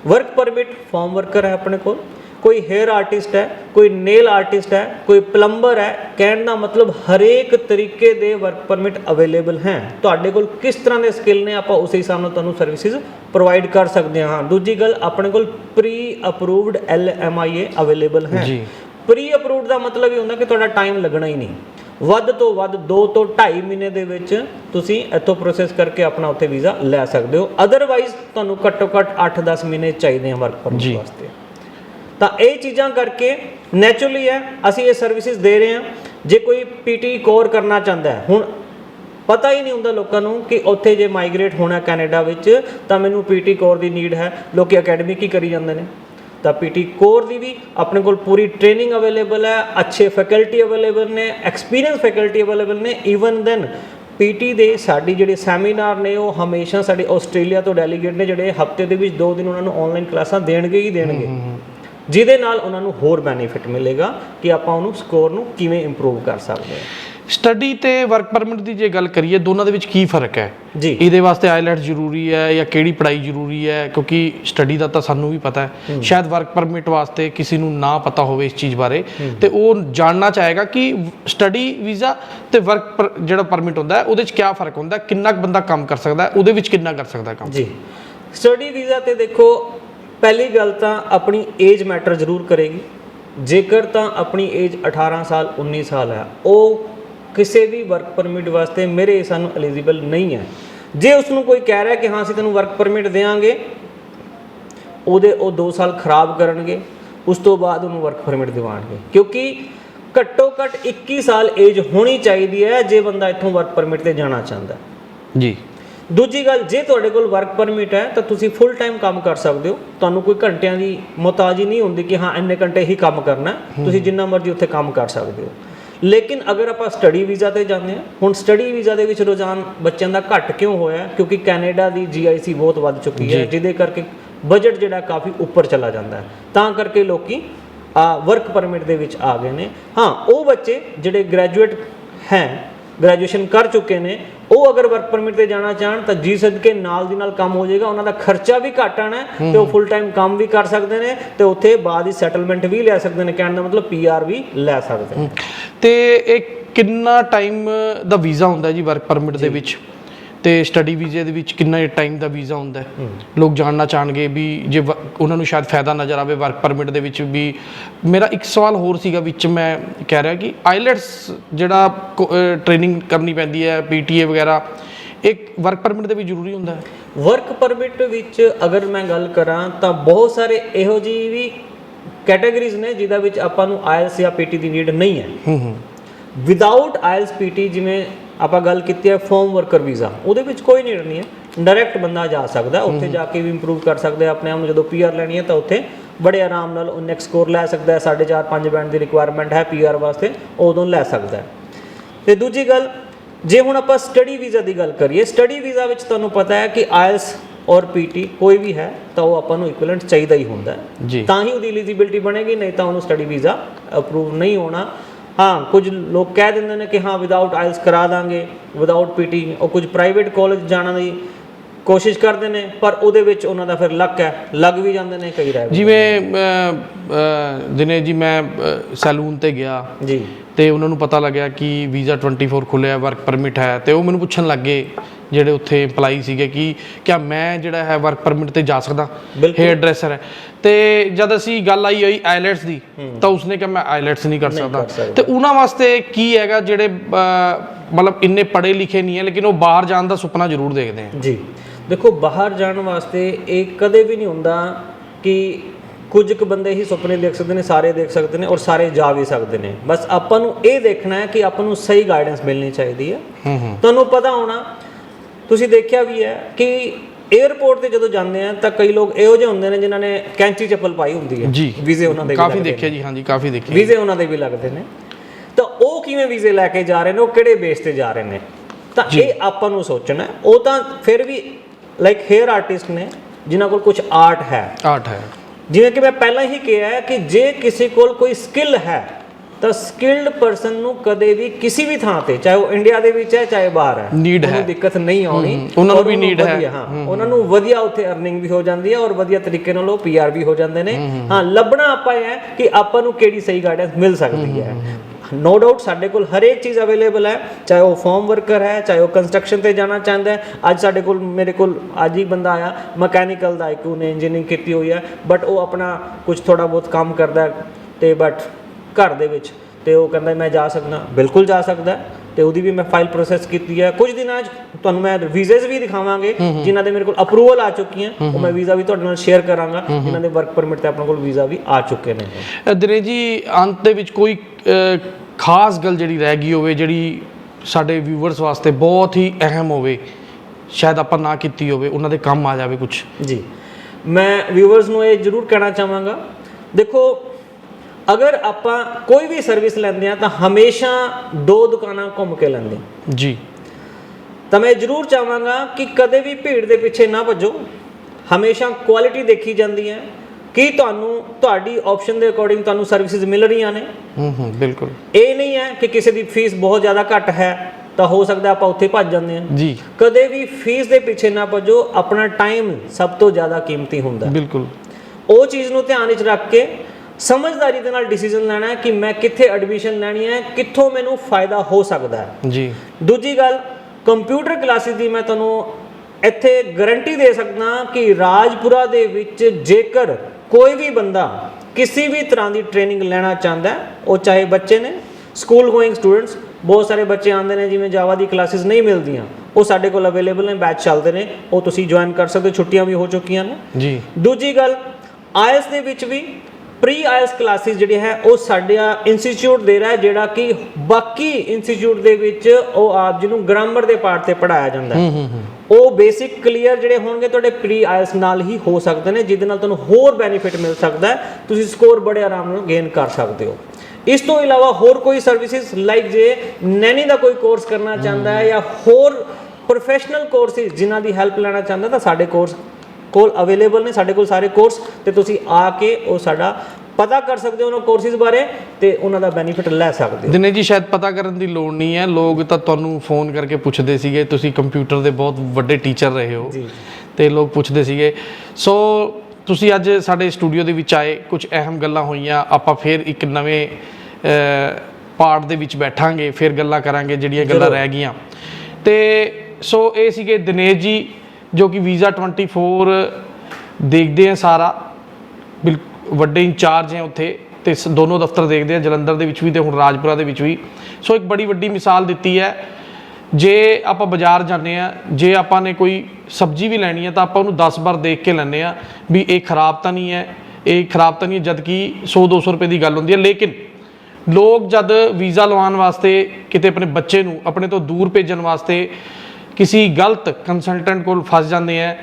[SPEAKER 2] ਵਰਕ ਪਰਮਿਟ ਫਾਰਮ ਵਰਕਰ ਹੈ ਆਪਣੇ ਕੋਲ। ਕੋਈ ਹੇਅਰ ਆਰਟਿਸਟ ਹੈ ਕੋਈ ਨੇਲ ਆਰਟਿਸਟ ਹੈ ਕੋਈ ਪਲੰਬਰ ਹੈ ਕਹਿਣ ਦਾ ਮਤਲਬ ਹਰੇਕ ਤਰੀਕੇ ਦੇ ਵਰਕ ਪਰਮਿਟ ਅਵੇਲੇਬਲ ਹੈ। ਤੁਹਾਡੇ ਕੋਲ ਕਿਸ ਤਰ੍ਹਾਂ ਦੇ ਸਕਿੱਲ ਨੇ ਆਪਾਂ ਉਸੇ ਹਿਸਾਬ ਨਾਲ ਤੁਹਾਨੂੰ ਸਰਵਿਸਿਜ਼ ਪ੍ਰੋਵਾਈਡ ਕਰ ਸਕਦੇ ਹਾਂ। ਦੂਜੀ ਗੱਲ ਆਪਣੇ ਕੋਲ ਪ੍ਰੀ ਅਪਰੂਵਡ ਐਲਐਮਆਈਏ ਅਵੇਲੇਬਲ ਹੈ।
[SPEAKER 1] ਜੀ।
[SPEAKER 2] ਪ੍ਰੀ ਅਪਰੂਵਡ ਦਾ ਮਤਲਬ ਇਹ ਹੁੰਦਾ ਕਿ ਤੁਹਾਡਾ ਟਾਈਮ ਲੱਗਣਾ ਹੀ ਨਹੀਂ। ਵੱਧ ਤੋਂ ਵੱਧ 2 ਤੋਂ 2.5 ਮਹੀਨੇ ਦੇ ਵਿੱਚ ਤੁਸੀਂ ਇੱਥੋਂ ਪ੍ਰੋਸੈਸ ਕਰਕੇ ਆਪਣਾ ਉੱਥੇ ਵੀਜ਼ਾ ਲੈ ਸਕਦੇ ਹੋ। ਅਦਰਵਾਈਜ਼ ਤੁਹਾਨੂੰ ਘੱਟੋ ਘੱਟ 8-10 ਮਹੀਨੇ ਚਾਹੀਦੇ ਆ ਵਰਕ ਪਰਮਿਟ। ਵਾਸਤੇ। ਤਾਂ ਇਹ ਚੀਜ਼ਾਂ ਕਰਕੇ ਨੈਚੁਰਲੀ ਹੈ, ਅਸੀਂ ਇਹ ਸਰਵਿਸਿਜ਼ ਦੇ ਰਹੇ ਹਾਂ। ਜੇ ਕੋਈ ਪੀਟੀ ਕੋਰ ਕਰਨਾ ਚਾਹੁੰਦਾ ਹੈ, ਹੁਣ ਪਤਾ ਹੀ ਨਹੀਂ ਹੁੰਦਾ ਲੋਕਾਂ ਨੂੰ ਕਿ ਉੱਥੇ ਜੇ ਮਾਈਗ੍ਰੇਟ ਹੋਣਾ ਕੈਨੇਡਾ ਵਿੱਚ, ਤਾਂ ਮੈਨੂੰ ਪੀਟੀ ਕੋਰ ਦੀ ਨੀਡ ਹੈ। ਲੋਕੀ ਅਕੈਡਮਿਕ ਹੀ ਕਰੀ ਜਾਂਦੇ ਨੇ? ਤਾਂ ਪੀਟੀ ਕੋਰ ਦੀ ਵੀ ਆਪਣੇ ਕੋਲ ਪੂਰੀ ਟ੍ਰੇਨਿੰਗ ਅਵੇਲੇਬਲ ਹੈ, ਅੱਛੇ ਫੈਕਲਟੀ ਅਵੇਲੇਬਲ ਨੇ ਐਕਸਪੀਰੀਅੰਸ ਫੈਕਲਟੀ ਅਵੇਲੇਬਲ ਨੇ। ਈਵਨ ਦੈਨ ਪੀਟੀ ਦੇ ਸਾਡੀ ਜਿਹੜੇ ਸੈਮੀਨਾਰ ਨੇ, ਉਹ ਹਮੇਸ਼ਾ ਸਾਡੇ ਆਸਟ੍ਰੇਲੀਆ ਤੋਂ ਡੈਲੀਗੇਟ ਨੇ, ਜਿਹੜੇ ਹਫ਼ਤੇ ਦੇ ਵਿੱਚ ਦੋ ਦਿਨ ਉਹਨਾਂ ਨੂੰ ਆਨਲਾਈਨ ਕਲਾਸਾਂ ਦੇਣਗੇ ਹੀ ਦੇਣਗੇ। ਜਿਹਦੇ ਨਾਲ ਉਹਨਾਂ ਨੂੰ ਹੋਰ ਬੈਨੀਫਿਟ ਮਿਲੇਗਾ ਕਿ ਆਪਾਂ ਉਹਨੂੰ ਸਕੋਰ ਨੂੰ ਕਿਵੇਂ ਇੰਪਰੂਵ ਕਰ ਸਕਦੇ ਹਾਂ।
[SPEAKER 1] ਸਟੱਡੀ ਤੇ ਵਰਕ ਪਰਮਿਟ ਦੀ ਜੇ ਗੱਲ ਕਰੀਏ ਦੋਨਾਂ ਦੇ ਵਿੱਚ ਕੀ ਫ਼ਰਕ ਹੈ?
[SPEAKER 2] ਜੀ।
[SPEAKER 1] ਇਹਦੇ ਵਾਸਤੇ ਆਈਲੈਟਸ ਜ਼ਰੂਰੀ ਹੈ ਜਾਂ ਕਿਹੜੀ ਪੜ੍ਹਾਈ ਜ਼ਰੂਰੀ ਹੈ? ਕਿਉਂਕਿ ਸਟੱਡੀ ਦਾ ਤਾਂ ਸਾਨੂੰ ਵੀ ਪਤਾ ਹੈ। ਸ਼ਾਇਦ ਵਰਕ ਪਰਮਿਟ ਵਾਸਤੇ ਕਿਸੇ ਨੂੰ ਨਾ ਪਤਾ ਹੋਵੇ ਇਸ ਚੀਜ਼ ਬਾਰੇ। ਤੇ ਉਹ ਜਾਣਨਾ ਚਾਹੇਗਾ ਕਿ ਸਟੱਡੀ ਵੀਜ਼ਾ ਤੇ ਵਰਕ ਜਿਹੜਾ ਪਰਮਿਟ ਹੁੰਦਾ ਹੈ ਉਹਦੇ ਵਿੱਚ ਕੀ ਫ਼ਰਕ ਹੁੰਦਾ ਕਿੰਨਾ ਕੁ ਬੰਦਾ ਕੰਮ ਕਰ ਸਕਦਾ ਹੈ? ਉਹਦੇ ਵਿੱਚ ਕਿੰਨਾ ਕਰ ਸਕਦਾ ਕੰਮ?
[SPEAKER 2] ਜੀ। ਸਟੱਡੀ ਵੀਜ਼ਾ ਤੇ ਦੇਖੋ ਪਹਿਲੀ ਗੱਲ ਤਾਂ ਆਪਣੀ ਏਜ ਮੈਟਰ ਜ਼ਰੂਰ ਕਰੇਗੀ। ਜੇਕਰ ਤਾਂ ਆਪਣੀ ਏਜ 18 ਸਾਲ 19 ਸਾਲ ਹੈ, ਉਹ ਕਿਸੇ ਵੀ ਵਰਕ ਪਰਮਿਟ ਵਾਸਤੇ ਮੇਰੇ ਸਾਨੂੰ ਐਲੀਜੀਬਲ ਨਹੀਂ ਹੈ। ਜੇ ਉਸ ਨੂੰ ਕੋਈ ਕਹਿ ਰਿਹਾ ਕਿ ਹਾਂ, ਅਸੀਂ ਤੈਨੂੰ ਵਰਕ ਪਰਮਿਟ ਦੇਵਾਂਗੇ ਉਹਦੇ ਉਹ 2 ਸਾਲ ਖਰਾਬ ਕਰਨਗੇ, ਉਸ ਤੋਂ ਬਾਅਦ ਉਹਨੂੰ ਵਰਕ ਪਰਮਿਟ ਦਿਵਾਉਣਗੇ। ਕਿਉਂਕਿ ਘੱਟੋ ਘੱਟ 21 ਸਾਲ ਏਜ ਹੋਣੀ ਚਾਹੀਦੀ ਹੈ ਜੇ ਬੰਦਾ ਇੱਥੋਂ ਵਰਕ ਪਰਮਿਟ ਤੇ ਜਾਣਾ ਚਾਹੁੰਦਾ
[SPEAKER 1] ਜੀ।
[SPEAKER 2] ਦੂਜੀ ਗੱਲ ਜੇ ਤੁਹਾਡੇ ਕੋਲ ਵਰਕ ਪਰਮਿਟ ਹੈ ਤਾਂ ਤੁਸੀਂ ਫੁੱਲ ਟਾਈਮ ਕੰਮ ਕਰ ਸਕਦੇ ਹੋ। ਤੁਹਾਨੂੰ ਕੋਈ ਘੰਟਿਆਂ ਦੀ ਮੁਹਤਾਜੀ ਨਹੀਂ ਹੁੰਦੀ ਕਿ ਹਾਂ ਇੰਨੇ ਘੰਟੇ ਹੀ ਕੰਮ ਕਰਨਾ। ਤੁਸੀਂ ਜਿੰਨਾ ਮਰਜ਼ੀ ਉੱਥੇ ਕੰਮ ਕਰ ਸਕਦੇ ਹੋ। ਲੇਕਿਨ ਅਗਰ ਆਪਾਂ ਸਟੱਡੀ ਵੀਜ਼ਾ ਤੇ ਜਾਂਦੇ ਹਾਂ ਹੁਣ ਸਟੱਡੀ ਵੀਜ਼ਾ ਦੇ ਵਿੱਚ ਰੁਝਾਨ ਬੱਚਿਆਂ ਦਾ ਘੱਟ ਕਿਉਂ ਹੋਇਆ ਕਿਉਂਕਿ ਕੈਨੇਡਾ ਦੀ ਜੀਆਈਸੀ ਬਹੁਤ ਵੱਧ ਚੁੱਕੀ ਹੈ ਜਿਹਦੇ ਕਰਕੇ ਬਜਟ ਜਿਹੜਾ ਕਾਫੀ ਉੱਪਰ ਚਲਾ ਜਾਂਦਾ ਹੈ। ਤਾਂ ਕਰਕੇ ਲੋਕੀ ਆ ਵਰਕ ਪਰਮਿਟ ਦੇ ਵਿੱਚ ਆ ਗਏ ਨੇ। ਹਾਂ ਉਹ ਬੱਚੇ ਜਿਹੜੇ ਗ੍ਰੈਜੂਏਟ ਹੈ ਗ੍ਰੈਜੂਏਸ਼ਨ ਕਰ ਚੁੱਕੇ ਨੇ ਉਹ ਅਗਰ ਵਰਕ ਪਰਮਿਟ ਤੇ ਜਾਣਾ ਚਾਹਣ ਤਾਂ ਜੀ ਸਦਕੇ ਨਾਲ ਦੀ ਨਾਲ ਕੰਮ ਹੋ ਜਾਏਗਾ ਉਹਨਾਂ ਦਾ ਖਰਚਾ ਵੀ ਘੱਟ ਆਣਾ ਤੇ ਉਹ ਫੁੱਲ ਟਾਈਮ ਕੰਮ ਵੀ ਕਰ ਸਕਦੇ ਨੇ ਤੇ ਉੱਥੇ ਬਾਅਦ ਹੀ ਸੈਟਲਮੈਂਟ ਵੀ ਲੈ ਸਕਦੇ ਨੇ ਕਹਿਣ ਦਾ ਮਤਲਬ ਪੀਆਰ ਵੀ ਲੈ ਸਕਦੇ ਨੇ।
[SPEAKER 1] ਤੇ ਇਹ ਕਿੰਨਾ ਟਾਈਮ ਦਾ ਵੀਜ਼ਾ ਹੁੰਦਾ ਜੀ ਵਰਕ ਪਰਮਿਟ ਦੇ ਵਿੱਚ? ਤੇ ਸਟੱਡੀ ਵੀਜ਼ੇ ਦੇ ਵਿੱਚ ਕਿੰਨਾ ਟਾਈਮ ਦਾ ਵੀਜ਼ਾ ਹੁੰਦਾ ਹੈ। ਲੋਕ ਜਾਣਨਾ ਚਾਹਣਗੇ ਵੀ ਜੇ ਵ- ਉਹਨਾਂ ਨੂੰ ਸ਼ਾਇਦ ਫਾਇਦਾ ਨਜ਼ਰ ਆਵੇ ਵਰਕ ਪਰਮਿਟ ਦੇ ਵਿੱਚ ਵੀ। ਮੇਰਾ ਇੱਕ ਸਵਾਲ ਹੋਰ ਸੀਗਾ ਵਿੱਚ ਮੈਂ ਕਹਿ ਰਿਹਾ ਕਿ ਆਈਲੈਟਸ ਜਿਹੜਾ ਟ੍ਰੇਨਿੰਗ ਕਰਨੀ ਪੈਂਦੀ ਹੈ ਪੀਟੀਏ ਵਗੈਰਾ ਇੱਕ ਵਰਕ ਪਰਮਿਟ ਦੇ ਵਿੱਚ ਜ਼ਰੂਰੀ ਹੁੰਦਾ ਹੈ?
[SPEAKER 2] ਵਰਕ ਪਰਮਿਟ ਵਿੱਚ ਅਗਰ ਮੈਂ ਗੱਲ ਕਰਾਂ ਤਾਂ ਬਹੁਤ ਸਾਰੇ ਇਹੋ ਜਿਹੀ ਵੀ ਕੈਟਾਗਰੀਜ਼ ਨੇ ਜਿਹਦਾ ਵਿੱਚ ਆਪਾਂ ਨੂੰ ਆਇਲਸ ਜਾਂ ਪੀਟੀ ਦੀ ਨੀਡ ਨਹੀਂ ਹੈ।
[SPEAKER 1] ਹੂੰ ਹੂੰ।
[SPEAKER 2] ਵਿਦਆਊਟ ਆਇਲਸ ਪੀਟੀ ਜਿਵੇਂ ਆਪਾਂ ਗੱਲ ਕੀਤੀ ਹੈ ਫਾਰਮ ਵਰਕਰ ਵੀਜ਼ਾ ਉਹਦੇ ਵਿੱਚ ਕੋਈ ਨੀਡ ਨਹੀਂ ਹੈ। ਡਾਇਰੈਕਟ ਬੰਦਾ ਜਾ ਸਕਦਾ ਉੱਥੇ ਜਾ ਕੇ ਵੀ ਇੰਪਰੂਵ ਕਰ ਸਕਦਾ ਹੈ। ਆਪਣੇ ਆਪ ਨੂੰ ਜਦੋਂ ਪੀਆਰ ਲੈਣੀ ਹੈ ਤਾਂ ਉੱਥੇ ਬੜੇ ਆਰਾਮ ਨਾਲ ਉਹ ਨੈਕਸਟ ਸਕੋਰ ਲੈ ਸਕਦਾ ਹੈ। 4.5 5 ਬੈਂਡ ਦੀ ਰਿਕੁਆਇਰਮੈਂਟ ਹੈ ਪੀਆਰ ਵਾਸਤੇ ਉਦੋਂ ਲੈ ਸਕਦਾ ਹੈ। ਤੇ ਦੂਜੀ ਗੱਲ ਜੇ ਹੁਣ ਆਪਾਂ ਸਟੱਡੀ ਵੀਜ਼ਾ ਦੀ ਗੱਲ ਕਰੀਏ ਸਟੱਡੀ ਵੀਜ਼ਾ ਵਿੱਚ ਤੁਹਾਨੂੰ ਪਤਾ ਹੈ ਕਿ ਆਇਲਸ ਔਰ ਪੀਟੀ ਕੋਈ ਵੀ ਹੈ ਤਾਂ ਉਹ ਆਪਾਂ ਨੂੰ ਇਕੁਇਵਲੈਂਟ ਚਾਹੀਦਾ ਹੀ ਹੁੰਦਾ ਹੈ। ਤਾਂ ਹੀ ਉਹਦੀ ਐਲੀਜੀਬਿਲਟੀ ਬਣੇਗੀ ਨਹੀਂ ਤਾਂ ਉਹਨੂੰ ਸਟੱਡੀ ਵੀਜ਼ਾ ਅਪਰੂਵ ਨਹੀਂ ਹੋਣਾ। ਹਾਂ ਕੁਝ ਲੋਕ ਕਹਿ ਦਿੰਦੇ ਨੇ ਕਿ ਹਾਂ ਵਿਦਆਊਟ ਆਇਲਸ ਕਰਾ ਦਾਂਗੇ ਵਿਦਆਊਟ ਪੀਟੀ ਉਹ ਕੁਝ ਪ੍ਰਾਈਵੇਟ ਕਾਲਜ ਜਾਣ ਦੀ ਕੋਸ਼ਿਸ਼ ਕਰਦੇ ਨੇ ਪਰ ਉਹਦੇ ਵਿੱਚ ਉਹਨਾਂ ਦਾ ਫਿਰ ਲੱਕ ਹੈ ਲੱਗ ਵੀ ਜਾਂਦੇ ਨੇ ਕਈ ਰਾਏ
[SPEAKER 1] ਜਿਵੇਂ ਦਿਨੇ ਜੀ ਮੈਂ ਸੈਲੂਨ ਤੇ ਗਿਆ।
[SPEAKER 2] ਜੀ।
[SPEAKER 1] ਤੇ ਉਹਨਾਂ ਨੂੰ ਪਤਾ ਲੱਗਿਆ ਕਿ ਵੀਜ਼ਾ 24 ਖੁੱਲਿਆ ਵਰਕ ਪਰਮਿਟ ਹੈ ਤੇ ਉਹ ਮੈਨੂੰ ਪੁੱਛਣ ਲੱਗੇ ਜਿਹੜੇ ਉੱਥੇ EMPLOYE ਸੀਗੇ ਕਿ ਕਿਆ ਮੈਂ ਜਿਹੜਾ ਹੈ ਵਰਕ ਪਰਮਿਟ ਤੇ ਜਾ ਸਕਦਾ। ਹੇਅਰ ਡਰੈਸਰ ਹੈ। ਤੇ ਜਦ ਅਸੀਂ ਗੱਲ ਆਈ ਹੋਈ ਆਈਲੈਟਸ ਦੀ ਤਾਂ ਉਸਨੇ ਕਿਹਾ ਮੈਂ ਆਈਲੈਟਸ ਨਹੀਂ ਕਰ ਸਕਦਾ। ਤੇ ਉਹਨਾਂ ਵਾਸਤੇ ਕੀ ਹੈਗਾ ਜਿਹੜੇ ਮਤਲਬ ਇੰਨੇ ਪੜ੍ਹੇ ਲਿਖੇ ਨਹੀਂ ਹੈ ਲੇਕਿਨ ਉਹ ਬਾਹਰ ਜਾਣ ਦਾ ਸੁਪਨਾ ਜ਼ਰੂਰ ਦੇਖਦੇ ਆ।
[SPEAKER 2] ਜੀ। ਦੇਖੋ ਬਾਹਰ ਜਾਣ ਵਾਸਤੇ ਇਹ ਕਦੇ ਵੀ ਨਹੀਂ ਹੁੰਦਾ ਕਿ ਕੁਝ ਕੁ ਬੰਦੇ ਹੀ ਸੁਪਨੇ ਦੇਖ ਸਕਦੇ ਨੇ ਸਾਰੇ ਦੇਖ ਸਕਦੇ ਨੇ ਔਰ ਸਾਰੇ ਜਾ ਵੀ ਸਕਦੇ ਨੇ। ਬਸ ਆਪਾਂ ਨੂੰ ਇਹ ਦੇਖਣਾ ਹੈ ਕਿ ਆਪਾਂ ਨੂੰ ਸਹੀ ਗਾਈਡੈਂਸ ਮਿਲਣੀ ਚਾਹੀਦੀ ਹੂੰ। ਤੁਹਾਨੂੰ ਪਤਾ ਹੋਣਾ ਤੁਸੀਂ ਦੇਖਿਆ ਵੀ ਹੈ ਕਿ 에어ਪੋਰਟ ਤੇ ਜਦੋਂ ਜਾਂਦੇ ਆ ਤਾਂ ਕਈ ਲੋਕ ਇਹੋ ਜਿਹੇ ਹੁੰਦੇ ਨੇ ਜਿਨ੍ਹਾਂ ਨੇ ਕੈਂਚੀ ਚੱਪਲ ਪਾਈ ਹੁੰਦੀ ਹੈ।
[SPEAKER 1] ਜੀ।
[SPEAKER 2] ਵੀਜ਼ੇ ਉਹਨਾਂ ਦੇ
[SPEAKER 1] ਕਾਫੀ ਦੇਖਿਆ ਜੀ ਹਾਂਜੀ ਕਾਫੀ ਦੇਖਿਆ
[SPEAKER 2] ਵੀਜ਼ੇ ਉਹਨਾਂ ਦੇ ਵੀ ਲੱਗਦੇ ਨੇ। ਤਾਂ ਉਹ ਕਿਵੇਂ ਵੀਜ਼ੇ ਲੈ ਕੇ ਜਾ ਰਹੇ ਨੇ ਉਹ ਕਿਹੜੇ ਬੇਸ ਤੇ ਜਾ ਰਹੇ ਨੇ? ਤਾਂ ਇਹ ਆਪਾਂ ਨੂੰ ਸੋਚਣਾ। ਉਹ ਤਾਂ ਫਿਰ ਵੀ ਲਾਈਕ ਹੇਅਰ ਆਰਟਿਸਟ ਨੇ ਜਿਨ੍ਹਾਂ ਕੋਲ ਕੁਝ ਆਰਟ ਹੈ।
[SPEAKER 1] ਆਰਟ ਹੈ।
[SPEAKER 2] ਜਿਵੇਂ ਕਿ ਮੈਂ ਪਹਿਲਾਂ ਹੀ ਕਿਹਾ ਹੈ ਕਿ ਜੇ ਕਿਸੇ ਕੋਲ ਕੋਈ ਸਕਿੱਲ ਹੈ ਤਾਂ ਸਕਿਲਡ ਪਰਸਨ ਨੂੰ ਕਦੇ ਵੀ ਕਿਸੇ ਵੀ ਥਾਂ ਤੇ ਚਾਹੇ ਉਹ ਇੰਡੀਆ ਦੇ ਵਿੱਚ ਹੈ ਚਾਹੇ ਬਾਹਰ ਹੈ ਉਹਨੂੰ
[SPEAKER 1] ਹੈ।
[SPEAKER 2] ਦਿੱਕਤ ਨਹੀਂ ਆਉਣੀ
[SPEAKER 1] ਉਹਨਾਂ ਨੂੰ ਵੀ need ਹੈ।
[SPEAKER 2] ਹਾਂ ਉਹਨਾਂ ਨੂੰ ਵਧੀਆ ਉੱਥੇ ਅਰਨਿੰਗ ਵੀ ਹੋ ਜਾਂਦੀ ਹੈ ਔਰ ਵਧੀਆ ਤਰੀਕੇ ਨਾਲ ਉਹ ਪੀਆਰ ਵੀ ਹੋ ਜਾਂਦੇ ਨੇ। ਹਾਂ ਲੱਭਣਾ ਆਪਾਂ ਹੈ ਕਿ ਆਪਾਂ ਨੂੰ ਕਿਹੜੀ ਸਹੀ ਗਾਈਡੈਂਸ ਮਿਲ ਸਕਦੀ ਹੈ ਨੋ ਡਾਊਟ ਸਾਡੇ ਕੋਲ ਹਰੇਕ ਚੀਜ਼ ਅਵੇਲੇਬਲ ਹੈ ਚਾਹੇ ਉਹ ਫਾਰਮ ਵਰਕਰ ਹੈ ਚਾਹੇ ਉਹ ਕੰਸਟਰਕਸ਼ਨ ਤੇ ਜਾਣਾ ਚਾਹੁੰਦਾ ਹੈ। ਅੱਜ ਸਾਡੇ ਕੋਲ ਮੇਰੇ ਕੋਲ ਅੱਜ ਹੀ ਬੰਦਾ ਆਇਆ ਮਕੈਨੀਕਲ ਦਾ ਇੱਕ ਉਹਨੇ ਇੰਜੀਨੀਅਰਿੰਗ ਕੀਤੀ ਹੋਈ ਹੈ ਬਟ ਉਹ ਆਪਣਾ ਕੁਝ ਥੋੜਾ ਬਹੁਤ ਕੰਮ ਕਰਦਾ ਹੈ ਤੇ ਬਟ ਘਰ ਦੇ ਵਿੱਚ ਤੇ ਉਹ ਕਹਿੰਦਾ ਮੈਂ ਜਾ ਸਕਦਾ ਬਿਲਕੁਲ ਜਾ ਸਕਦਾ ਤੇ ਉਹਦੀ ਵੀ ਮੈਂ ਫਾਈਲ ਪ੍ਰੋਸੈਸ ਕੀਤੀ ਹੈ। ਕੁਝ ਦਿਨਾਂ 'ਚ ਤੁਹਾਨੂੰ ਮੈਂ ਵੀਜ਼ੇਸ ਵੀ ਦਿਖਾਵਾਂਗੇ ਜਿਨ੍ਹਾਂ ਦੇ ਮੇਰੇ ਕੋਲ ਅਪਰੂਵਲ ਆ ਚੁੱਕੀਆਂ ਉਹ ਮੈਂ ਵੀਜ਼ਾ ਵੀ ਤੁਹਾਡੇ ਨਾਲ ਸ਼ੇਅਰ ਕਰਾਂਗਾ ਜਿਨ੍ਹਾਂ ਦੇ ਵਰਕ ਪਰਮਿਟ ਤੇ ਆਪਣੇ ਕੋਲ ਵੀਜ਼ਾ ਵੀ ਆ ਚੁੱਕੇ ਨੇ।
[SPEAKER 1] ਅ, ਦਿਨੇਸ਼ ਜੀ ਅੰਤ ਦੇ ਵਿੱਚ ਕੋਈ ਖਾਸ ਗੱਲ ਜਿਹੜੀ ਰਹਿ ਗਈ ਹੋਵੇ ਜਿਹੜੀ ਸਾਡੇ ਵਿਊਅਰਸ ਵਾਸਤੇ ਬਹੁਤ ਹੀ ਅਹਿਮ ਹੋਵੇ ਸ਼ਾਇਦ ਆਪਾਂ ਨਾ ਕੀਤੀ ਹੋਵੇ ਉਹਨਾਂ ਦੇ ਕੰਮ ਆ ਜਾਵੇ ਕੁਝ
[SPEAKER 2] ਜੀ। ਮੈਂ ਵਿਊਅਰਸ ਨੂੰ ਇਹ ਜ਼ਰੂਰ ਕਹਿਣਾ ਚਾਹਾਂਗਾ। ਦੇਖੋ ਅਗਰ ਆਪਾਂ ਕੋਈ ਵੀ ਸਰਵਿਸ ਲੈਂਦੇ ਆ ਤਾਂ ਹਮੇਸ਼ਾ ਦੋ ਦੁਕਾਨਾਂ ਘੁੰਮ ਕੇ ਲੈਂਦੇ।
[SPEAKER 1] ਜੀ।
[SPEAKER 2] ਤਾਂ ਮੈਂ ਜ਼ਰੂਰ ਚਾਹਾਂਗਾ ਕਿ ਕਦੇ ਵੀ ਭੀੜ ਦੇ ਪਿੱਛੇ ਨਾ ਭੱਜੋ। ਹਮੇਸ਼ਾ ਕੁਆਲਿਟੀ ਦੇਖੀ ਜਾਂਦੀ ਹੈ ਕਿ ਤੁਹਾਨੂੰ ਤੁਹਾਡੀ ਆਪਸ਼ਨ ਦੇ ਅਕੋਰਡਿੰਗ ਤੁਹਾਨੂੰ ਸਰਵਿਸਿਜ਼ ਮਿਲ ਰਹੀਆਂ ਨੇ।
[SPEAKER 1] ਹੂੰ ਹੂੰ ਬਿਲਕੁਲ।
[SPEAKER 2] ਇਹ ਨਹੀਂ ਹੈ ਕਿ ਕਿਸੇ ਦੀ ਫੀਸ ਬਹੁਤ ਜ਼ਿਆਦਾ ਘੱਟ ਹੈ ਤਾਂ ਹੋ ਸਕਦਾ ਆਪਾਂ ਉੱਥੇ ਭੱਜ ਜਾਂਦੇ ਹਾਂ।
[SPEAKER 1] ਜੀ।
[SPEAKER 2] ਕਦੇ ਵੀ ਫੀਸ ਦੇ ਪਿੱਛੇ ਨਾ ਭੱਜੋ ਆਪਣਾ ਟਾਈਮ ਸਭ ਤੋਂ ਜ਼ਿਆਦਾ ਕੀਮਤੀ ਹੁੰਦਾ।
[SPEAKER 1] ਬਿਲਕੁਲ।
[SPEAKER 2] ਉਹ ਚੀਜ਼ ਨੂੰ ਧਿਆਨ ਵਿੱਚ ਰੱਖ ਕੇ ਸਮਝਦਾਰੀ ਦੇ ਨਾਲ ਡਿਸੀਜਨ ਲੈਣਾ ਹੈ ਕਿ ਮੈਂ ਕਿੱਥੇ ਐਡਮਿਸ਼ਨ ਲੈਣੀ ਹੈ ਕਿੱਥੋਂ ਮੈਨੂੰ ਫਾਇਦਾ ਹੋ ਸਕਦਾ ਹੈ।
[SPEAKER 1] ਜੀ।
[SPEAKER 2] ਦੂਜੀ ਗੱਲ ਕੰਪਿਊਟਰ ਕਲਾਸਿਸ ਦੀ ਮੈਂ ਤੁਹਾਨੂੰ ਇੱਥੇ ਗਾਰੰਟੀ ਦੇ ਸਕਦਾ ਕਿ ਰਾਜਪੁਰਾ ਦੇ ਵਿੱਚ ਜੇਕਰ ਕੋਈ ਵੀ ਬੰਦਾ ਕਿਸੇ ਵੀ ਤਰ੍ਹਾਂ ਦੀ ਟ੍ਰੇਨਿੰਗ ਲੈਣਾ ਚਾਹੁੰਦਾ ਹੈ, ਉਹ ਚਾਹੇ ਬੱਚੇ ਨੇ ਸਕੂਲ ਗੋਇੰਗ ਸਟੂਡੈਂਟਸ ਬਹੁਤ ਸਾਰੇ ਬੱਚੇ ਆਉਂਦੇ ਨੇ ਜਿਵੇਂ ਜਾਵਾ ਦੀ ਕਲਾਸਿਸ ਨਹੀਂ ਮਿਲਦੀਆਂ ਉਹ ਸਾਡੇ ਕੋਲ ਅਵੇਲੇਬਲ ਨੇ ਬੈਚ ਚੱਲਦੇ ਨੇ ਉਹ ਤੁਸੀਂ ਜੁਆਇਨ ਕਰ ਸਕਦੇ ਛੁੱਟੀਆਂ ਵੀ ਹੋ ਚੁੱਕੀਆਂ ਨੇ।
[SPEAKER 1] ਜੀ।
[SPEAKER 2] ਦੂਜੀ ਗੱਲ ਆਇਲਸ ਦੇ ਵਿੱਚ ਵੀ ਪ੍ਰੀ ਆਇਲਸ ਕਲਾਸਿਸ ਜਿਹੜੀ ਹੈ ਉਹ ਸਾਡਾ ਇੰਸਟੀਚਿਊਟ ਦੇ ਰਿਹਾ ਜਿਹੜਾ ਕਿ ਬਾਕੀ ਇੰਸਟੀਚਿਊਟ ਦੇ ਵਿੱਚ ਉਹ ਆਪ ਜਿਹਨੂੰ ਗ੍ਰਾਮਰ ਦੇ ਪਾਰਟ ਤੇ ਪੜਾਇਆ ਜਾਂਦਾ
[SPEAKER 1] ਹੈ।
[SPEAKER 2] ਉਹ ਬੇਸਿਕ ਕਲੀਅਰ ਜਿਹੜੇ ਹੋਣਗੇ ਤੁਹਾਡੇ ਪ੍ਰੀ ਆਇਲਸ ਨਾਲ ਹੀ ਹੋ ਸਕਦੇ ਨੇ ਜਿਹਦੇ ਨਾਲ ਤੁਹਾਨੂੰ ਹੋਰ ਬੈਨੀਫਿਟ ਮਿਲ ਸਕਦਾ ਹੈ। ਤੁਸੀਂ ਸਕੋਰ ਬੜੇ ਆਰਾਮ ਨਾਲ ਗੇਨ ਕਰ ਸਕਦੇ ਹੋ। ਇਸ ਤੋਂ ਇਲਾਵਾ ਹੋਰ ਕੋਈ ਸਰਵਿਸਿਜ਼ ਲਾਈਕ ਜੇ ਨੈਣੀ ਦਾ ਕੋਈ ਕੋਰਸ ਕਰਨਾ ਚਾਹੁੰਦਾ ਹੈ ਜਾਂ ਹੋਰ ਪ੍ਰੋਫੈਸ਼ਨਲ ਕੋਰਸਿਸ ਜਿਨ੍ਹਾਂ ਦੀ ਹੈਲਪ ਲੈਣਾ ਚਾਹੁੰਦਾ ਤਾਂ ਸਾਡੇ ਕੋਰਸ ਕੋਲ ਅਵੇਲੇਬਲ ਨੇ ਸਾਡੇ ਕੋਲ ਸਾਰੇ ਕੋਰਸ ਤੇ ਤੁਸੀਂ ਆ ਕੇ ਉਹ ਸਾਡਾ ਪਤਾ ਕਰ ਸਕਦੇ ਹੋ ਉਹਨਾਂ ਕੋਰਸਿਸ ਬਾਰੇ ਤੇ ਉਹਨਾਂ ਦਾ ਬੈਨੀਫਿਟ ਲੈ ਸਕਦੇ ਹੋ।
[SPEAKER 1] ਦਿਨੇ ਜੀ ਸ਼ਾਇਦ ਪਤਾ ਕਰਨ ਦੀ ਲੋੜ ਨਹੀਂ ਹੈ। ਲੋਕ ਤਾਂ ਤੁਹਾਨੂੰ ਫੋਨ ਕਰਕੇ ਪੁੱਛਦੇ ਸੀਗੇ ਤੁਸੀਂ ਕੰਪਿਊਟਰ ਦੇ ਬਹੁਤ ਵੱਡੇ ਟੀਚਰ ਰਹੇ ਹੋ।
[SPEAKER 2] ਜੀ।
[SPEAKER 1] ਤੇ ਲੋਕ ਪੁੱਛਦੇ ਸੀਗੇ। ਸੋ ਤੁਸੀਂ ਅੱਜ ਸਾਡੇ ਸਟੂਡੀਓ ਦੇ ਵਿੱਚ ਆਏ ਕੁਝ ਅਹਿਮ ਗੱਲਾਂ ਹੋਈਆਂ ਆਪਾਂ ਫਿਰ ਇੱਕ ਨਵੇਂ ਪਾਰਟ ਦੇ ਵਿੱਚ ਬੈਠਾਂਗੇ ਫਿਰ ਗੱਲਾਂ ਕਰਾਂਗੇ ਜਿਹੜੀਆਂ ਗੱਲਾਂ ਰਹਿ ਗਈਆਂ। ਤੇ ਸੋ ਇਹ ਸੀਗੇ ਦਿਨੇਸ਼ ਜੀ ਜੋ ਕਿ ਵੀਜ਼ਾ 24 ਦੇਖਦੇ ਆ ਸਾਰਾ। ਬਿਲ ਵੱਡੇ ਇੰਚਾਰਜ ਹੈ ਉੱਥੇ ਤੇ ਸ- ਦੋਨੋਂ ਦਫ਼ਤਰ ਦੇਖਦੇ ਆ, ਜਲੰਧਰ ਦੇ ਵਿੱਚ ਵੀ ਤੇ ਹੁਣ ਰਾਜਪੁਰਾ ਦੇ ਵਿੱਚ ਵੀ। ਸੋ ਇੱਕ ਬੜੀ ਵੱਡੀ ਮਿਸਾਲ ਦਿੱਤੀ ਹੈ, ਜੇ ਆਪਾਂ ਬਾਜ਼ਾਰ ਜਾਂਦੇ ਆ, ਜੇ ਆਪਾਂ ਨੇ ਕੋਈ ਸਬਜ਼ੀ ਵੀ ਲੈਣੀ ਹੈ ਤਾਂ ਆਪਾਂ ਉਹਨੂੰ 10 ਵਾਰ ਦੇਖ ਕੇ ਲੈਂਦੇ ਆ ਵੀ ਇਹ ਖਰਾਬ ਤਾਂ ਨਹੀਂ ਹੈ, ਇਹ ਖਰਾਬ ਤਾਂ ਨਹੀਂ ਹੈ ਜਦ ਕਿ 100 200 ਰੁਪਏ ਦੀ ਗੱਲ ਹੁੰਦੀ ਹੈ। ਲੇਕਿਨ ਲੋਕ ਜਦ ਵੀਜ਼ਾ ਲਵਾਉਣ ਵਾਸਤੇ ਕਿਤੇ ਆਪਣੇ ਬੱਚੇ ਨੂੰ, ਆਪਣੇ ਤੋਂ ਦੂਰ ਭੇਜਣ ਵਾਸਤੇ ਕਿਸੇ ਗਲਤ ਕੰਸਲਟੈਂਟ ਕੋਲ ਫਸ ਜਾਂਦੇ ਆ,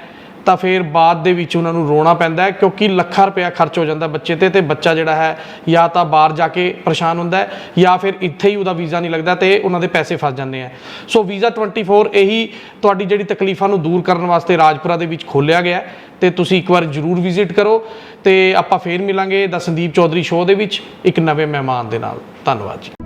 [SPEAKER 1] ਤਾਂ ਫਿਰ ਬਾਅਦ ਦੇ ਵਿੱਚ ਉਹਨਾਂ ਨੂੰ ਰੋਣਾ ਪੈਂਦਾ ਹੈ, ਕਿਉਂਕਿ ਲੱਖਾਂ ਰੁਪਇਆ ਖਰਚ ਹੋ ਜਾਂਦਾ ਬੱਚੇ ਤੇ ਤੇ ਬੱਚਾ ਜਿਹੜਾ ਹੈ ਜਾਂ ਤਾਂ ਬਾਹਰ ਜਾ ਕੇ ਪਰੇਸ਼ਾਨ ਹੁੰਦਾ ਹੈ, ਜਾਂ ਫਿਰ ਇੱਥੇ ਹੀ ਉਹਦਾ ਵੀਜ਼ਾ ਨਹੀਂ ਲੱਗਦਾ ਤੇ ਉਹਨਾਂ ਦੇ ਪੈਸੇ ਫਸ ਜਾਂਦੇ ਆ। ਸੋ ਵੀਜ਼ਾ 24 ਇਹੀ ਤੁਹਾਡੀ ਜਿਹੜੀ ਤਕਲੀਫਾਂ ਨੂੰ ਦੂਰ ਕਰਨ ਵਾਸਤੇ ਰਾਜਪੁਰਾ ਦੇ ਵਿੱਚ ਖੋਲਿਆ ਗਿਆ ਹੈ, ਤੇ ਤੁਸੀਂ ਇੱਕ ਵਾਰ ਜਰੂਰ ਵਿਜ਼ਿਟ ਕਰੋ, ਤੇ ਆਪਾਂ ਫੇਰ ਮਿਲਾਂਗੇ ਦਾ ਸੰਦੀਪ ਚੌਧਰੀ ਸ਼ੋਅ ਦੇ ਵਿੱਚ, ਇੱਕ ਨਵੇਂ ਮਹਿਮਾਨ ਦੇ ਨਾਲ। ਧੰਨਵਾਦ ਜੀ।